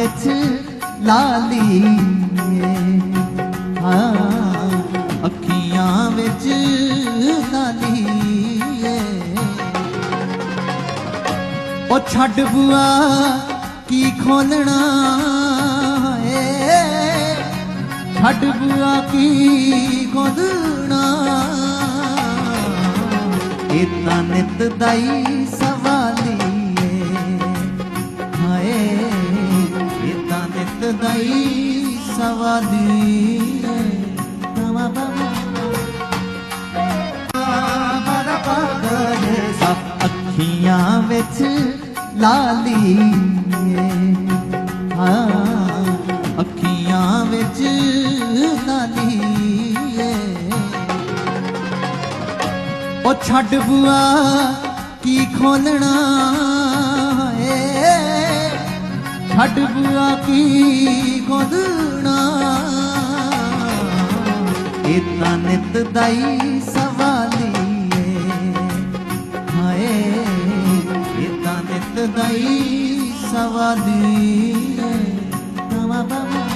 ਵਿੱਚ ਲਾਲੀ ਹਾਂ, ਅੱਖੀਆਂ ਵਿੱਚ ਲਾਲੀ ਏ ਉਹ ਛੱਡ ਬੁਆ, ਕੀ ਖੋਲਣਾ ਏ? ਛੱਡ ਬੁਆ, ਕੀ ਖੋਲਣਾ? ਇਹ ਤਾਂ ਨਿਤ ਦਾਈ ਸਵਾਲੀ ਤਾਂ ਨਿਤ ਦਾਈ ਸਵਾਲੀ ਏ ਬਾਬਾ ਬਾਬਾ ਅੱਖੀਆਂ ਵਿੱਚ ਲਾਲੀ ਹਾਂ, ਅੱਖੀਆਂ ਵਿੱਚ ਲਾਲੀ ਏ। ਉਹ ਛੱਡ ਬੁਆ, ਕੀ ਖੋਲਣਾ ਏ? හටපුරකි කොදුණා එත්තා නෙත දයි සවාලියේ හයේ එත්තා නෙත දයි සවාලියේ නම බබා